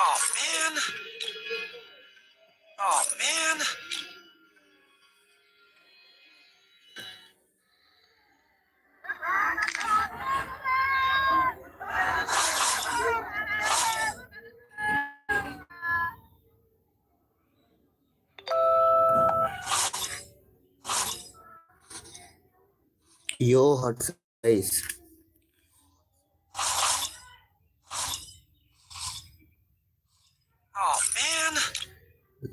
Oh man. Oh man. Yo, what's up,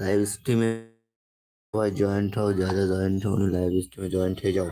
live stream में joint हो ज़्यादा joint हो लाइव स्ट्रीम में ज्वाइंट है जाओ।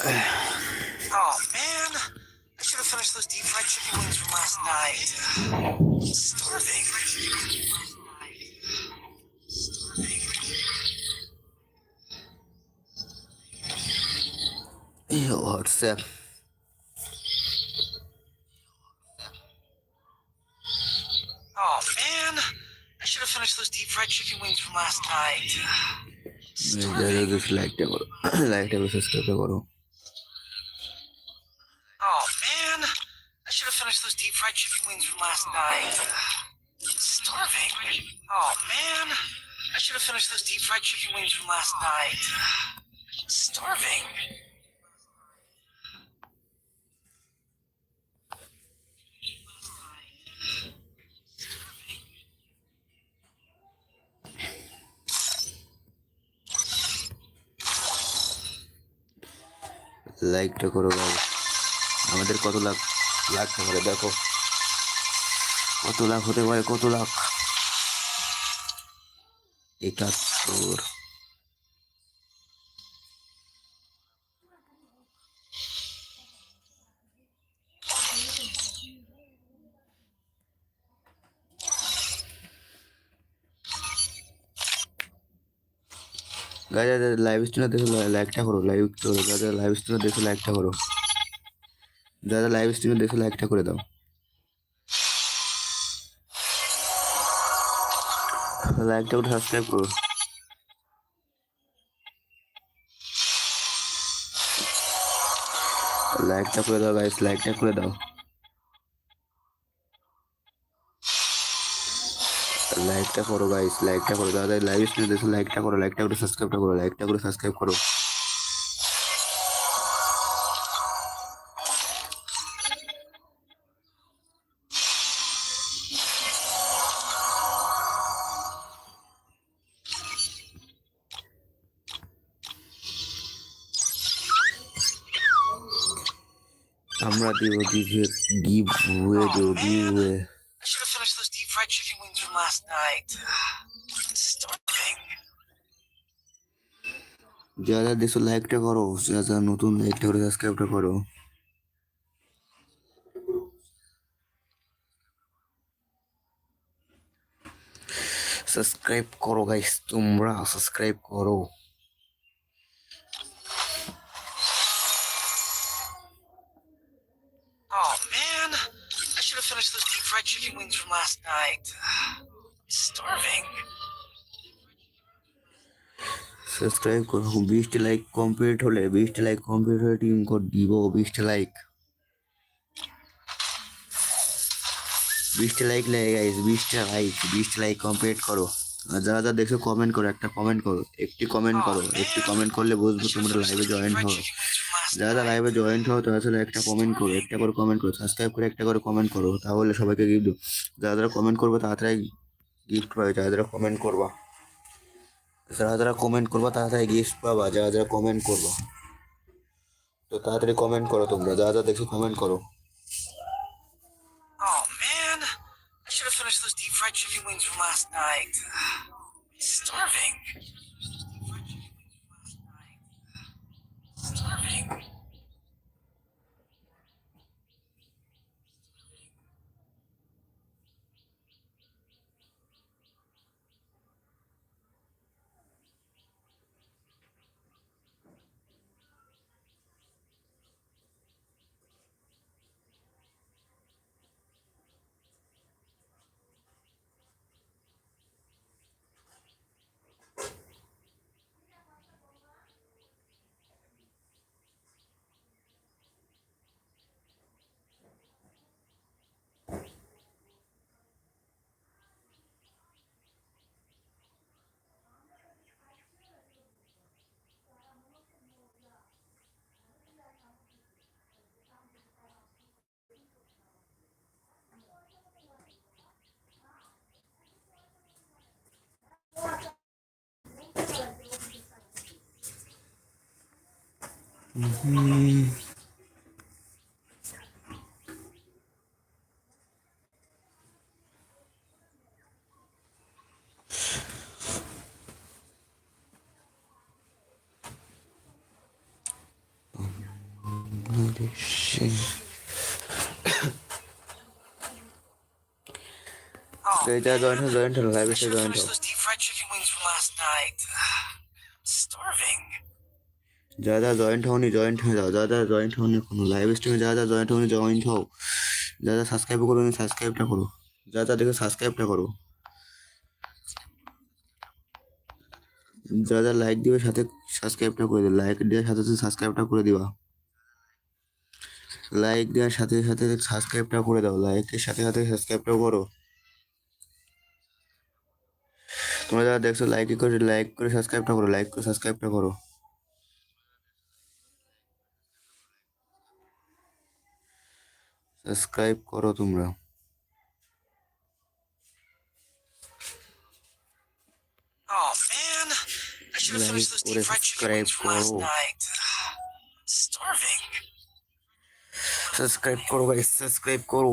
oh man, I should have finished those deep fried chicken wings from last night. I'm starving. Ew, Lord Sip. Oh man, I should have finished those deep fried chicken wings from last night. Starving. Light table, just table, sister, fried chicken wings from last night. Starving. Oh man, I should have finished those deep fried chicken wings from last night. Starving. লাইকটা করো ভাই আমাদের কত লাখ লাখতে পারে দেখো কত লাখ হতে পারে, কত লাখ? একাত্তর। গাইজ লাইভ স্ট্রিমে দেখো লাইকটা করো লাইভ করো যারা লাইভ স্ট্রিমে দেখো লাইকটা করো। যারা লাইভ স্ট্রিমে দেখো লাইকটা করে দাও। লাইকটা করে সাবস্ক্রাইব করো লাইকটা করে দাও গাইস লাইকটা করে দাও। লাইকটা করো গাইস লাইকটা করো দাদা লাইভ স্ট্রিম দেখো লাইকটা করো লাইকটা করে সাবস্ক্রাইবটা করো লাইকটা করে সাবস্ক্রাইব করো। আমরা দিব গিভে গিভ ওয়ে দেবো giveaway I should have finished those deep fried chicken wings from last night. Starving. যারা দেখছ লাইকটা করো। যারা নতুন লাইকটা করে সাবস্ক্রাইবটা করো। সাবস্ক্রাইব করো গাইস তোমরা সাবস্ক্রাইব করো। Last night. I'm Starving. Subscribe করো বিশটি লাইক কমপ্লিট হলে বিশটি লাইক কমপ্লিট হলে টিম কোড দিব বিশটি লাইক বিশটি লাইক লাগে গাইস বিশটা লাইক বিশটি লাইক কমপ্লিট করো আর যারা যারা দেখছ কমেন্ট করো, একটা কমেন্ট করো, একটি কমেন্ট করো, একটি কমেন্ট করলে বুঝব তোমরা লাইভে জয়েন হও যারা লাইভে জয়েন হও, তারা আসলে একটা কমেন্ট করো, একটা করে কমেন্ট করো সাবস্ক্রাইব করে একটা করে কমেন্ট করো, তাহলে সবাইকে গিফট যারা যারা কমেন্ট করবে, তাড়াতাড়ি গিফট পাবে, যারা যারা কমেন্ট করবা, যারা যারা কমেন্ট করবা, তাড়াতাড়ি গিফট পাবা, যারা যারা কমেন্ট করবা তো তাড়াতাড়ি কমেন্ট করো তোমরা যারা যারা দেখছ কমেন্ট করো Oh. Starving. Mm-hmm. Holy shit. so it, I joined him, joined him, যারা যারা জয়েন্ট হওনি জয়েন্ট হয়ে যাও যারা যারা জয়েন্ট হওনি কোনো লাইভ স্ট্রিমে যারা যারা জয়েন্ট হওনি জয়েন্ট হও যারা যারা সাবস্ক্রাইব করো সাবস্ক্রাইবটা করো যারা যারা দেখে সাবস্ক্রাইবটা করো যারা যারা লাইক দিবে সাথে সাবস্ক্রাইবটা করে দিও লাইক দেওয়ার সাথে সাথে সাবস্ক্রাইবটা করে দিবা লাইক দেওয়ার সাথে সাথে সাবস্ক্রাইবটা করে দাও লাইকের সাথে সাথে সাবস্ক্রাইবটাও করো তোমরা যারা দেখছ লাইক করে লাইক করে সাবস্ক্রাইবটা করো লাইক করে সাবস্ক্রাইবটা করো সাবস্ক্রাইব করো তোমরা Oh man, I should have Like, finished those what deep is fried chicken wings last subscribe night. I'm starving. Subscribe করো ভাই সাবস্ক্রাইব করো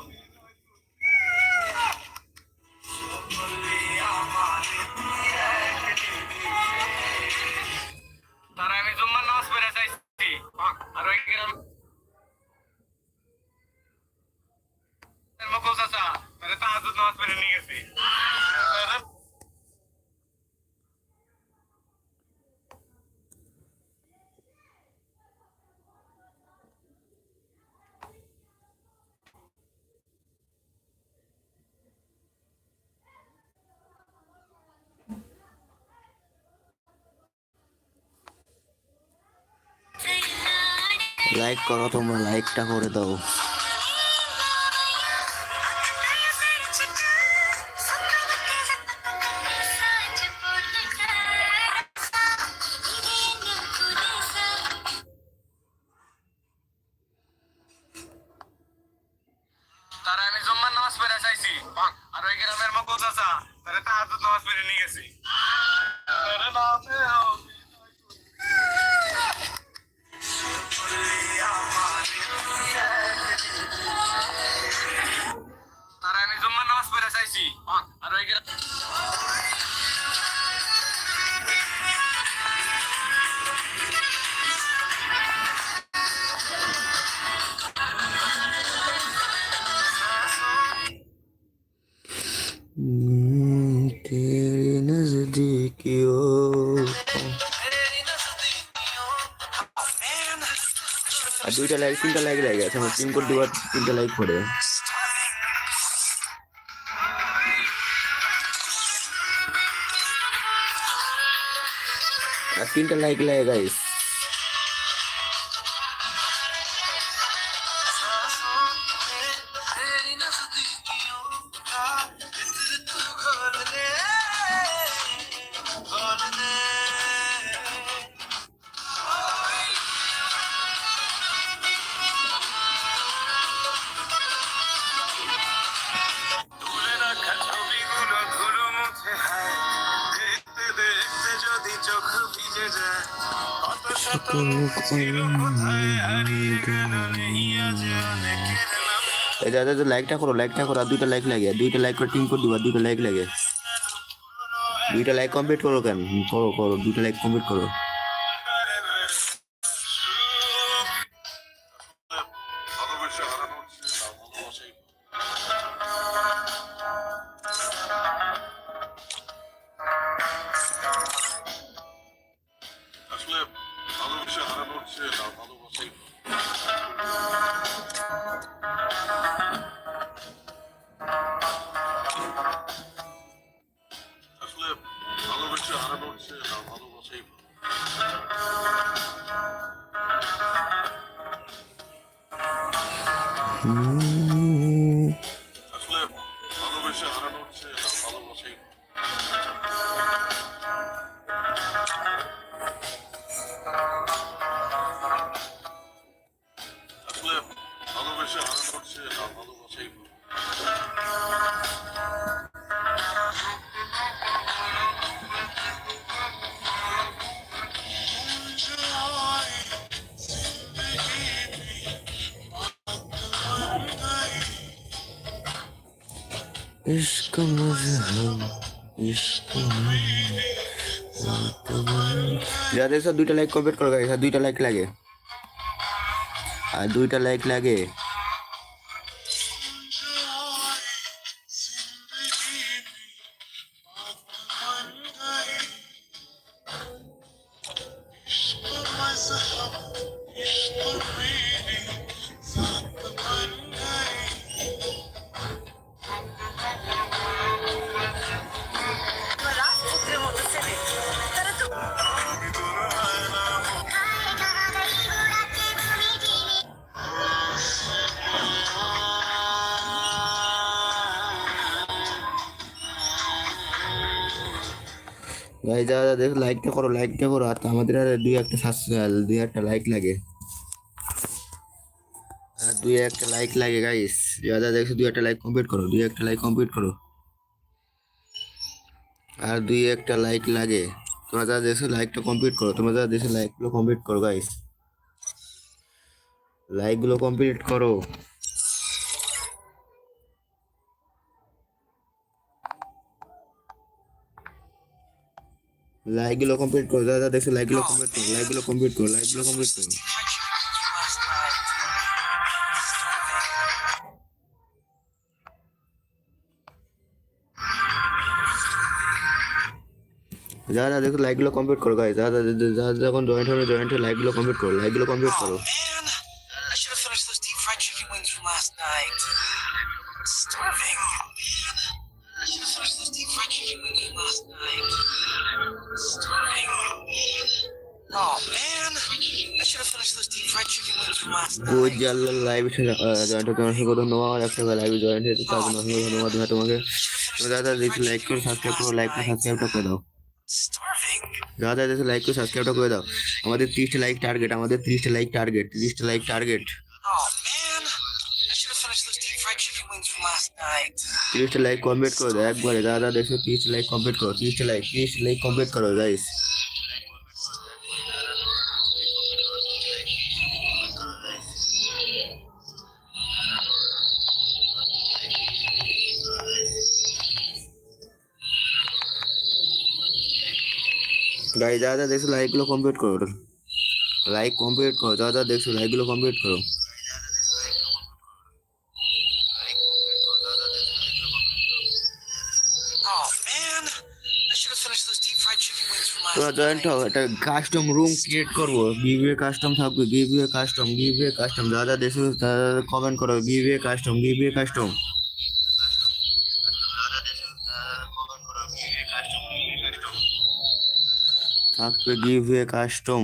পড়ে নিয়ে গেছে লাইক করো তোমরা লাইকটা করে দাও। ওই গ্রামের মকল চাচা, তারা তাহাজ্জুদ নামাজ পড়ে নিয়ে গেছি। হবে তারা আমি জুম্মার নামাজ পড়ে চাইছি। আর ওই গ্রাম দুইটা লাইক তিনটা লাইক লাগে গেছে আমার তিন কোটি দিবার তিনটা লাইক আর তিনটা লাইক লাগে গাইস দাদা তো লাইকটা করো লাইকটা করো দুইটা লাইক লাগে, দুইটা লাইক করে টিম করে দিবা, দুইটা লাইক লাগে। দুইটা লাইক কমপ্লিট করো কেন? করো করো, দুইটা লাইক কমপ্লিট করো। Alıp başı, alıp başı, alıp इश्क मजहब इश्क যাদের স্যার দুইটা লাইক কমপ্লিট করো গাইস আর দুইটা লাইক লাগে আর দুইটা লাইক লাগে গাইস যারা দেখো লাইকটা করো লাইকটা করো, আর আমাদের আর দুই একটা দুই একটা লাইক লাগে। আর দুই একটা লাইক লাগে গাইস যারা দেখছ, দুই একটা লাইক কমপ্লিট করো, দুই একটা লাইক কমপ্লিট করো। আর দুই একটা লাইক লাগে। তোমরা যারা দেখছ লাইকটা কমপ্লিট করো, তোমরা যারা দেখছ লাইকগুলো কমপ্লিট করো গাইস লাইকগুলো কমপ্লিট করো। লাইকগুলো কমপ্লিট করো দাদা দেখছ লাইকগুলো কমপ্লিট করো লাইকগুলো কমপ্লিট করো লাইকগুলো কমপ্লিট করো দাদা দেখো লাইকগুলো কমপ্লিট করো গাইজ দাদা দাদা যখন জয়েন্ট হবে জয়েন্ট হলো লাইকগুলো কমপ্লিট করো লাইকগুলো কমপ্লিট করো should have finished those deep fried chicken wings from last good night. জানলাম লাইভ জয়েন্ট হতে অসংখ্য ধন্যবাদ একটা লাইভে জয়েন্ট হয়েছে তার জন্য অসংখ্য ধন্যবাদ ভাই তোমাকে যারা যারা লাইক করে সাবস্ক্রাইব করো লাইক করে সাবস্ক্রাইবটা করে দাও. যারা যারা লাইক করে সাবস্ক্রাইবটা করে দাও আমাদের তিরিশটা লাইক টার্গেট আমাদের তিরিশটা লাইক টার্গেট তিরিশটা লাইক টার্গেট. তিরিশটা লাইক কমপ্লিট করে দাও একবারে যারা দেখছ তিরিশটা লাইক কমপ্লিট করো তিরিশটা লাইক তিরিশটা লাইক কমপ্লিট করো গাইস গাইস যারা যারা দেখছ লাইকগুলো কমপ্লিট করো লাইক কমপ্লিট করো যারা যারা দেখছ লাইকগুলো কমপ্লিট করো। জয়েন্ট. হও একটা কাস্টম রুম ক্রিয়েট করব। গিভওয়ে কাস্টম থাকবে গিভওয়ে কাস্টম গিভওয়ে কাস্টম যা যা দেখছ তারা কমেন্ট করো গিভওয়ে কাস্টম গিভওয়ে কাস্টম থাকবে গিভওয়ে কাস্টম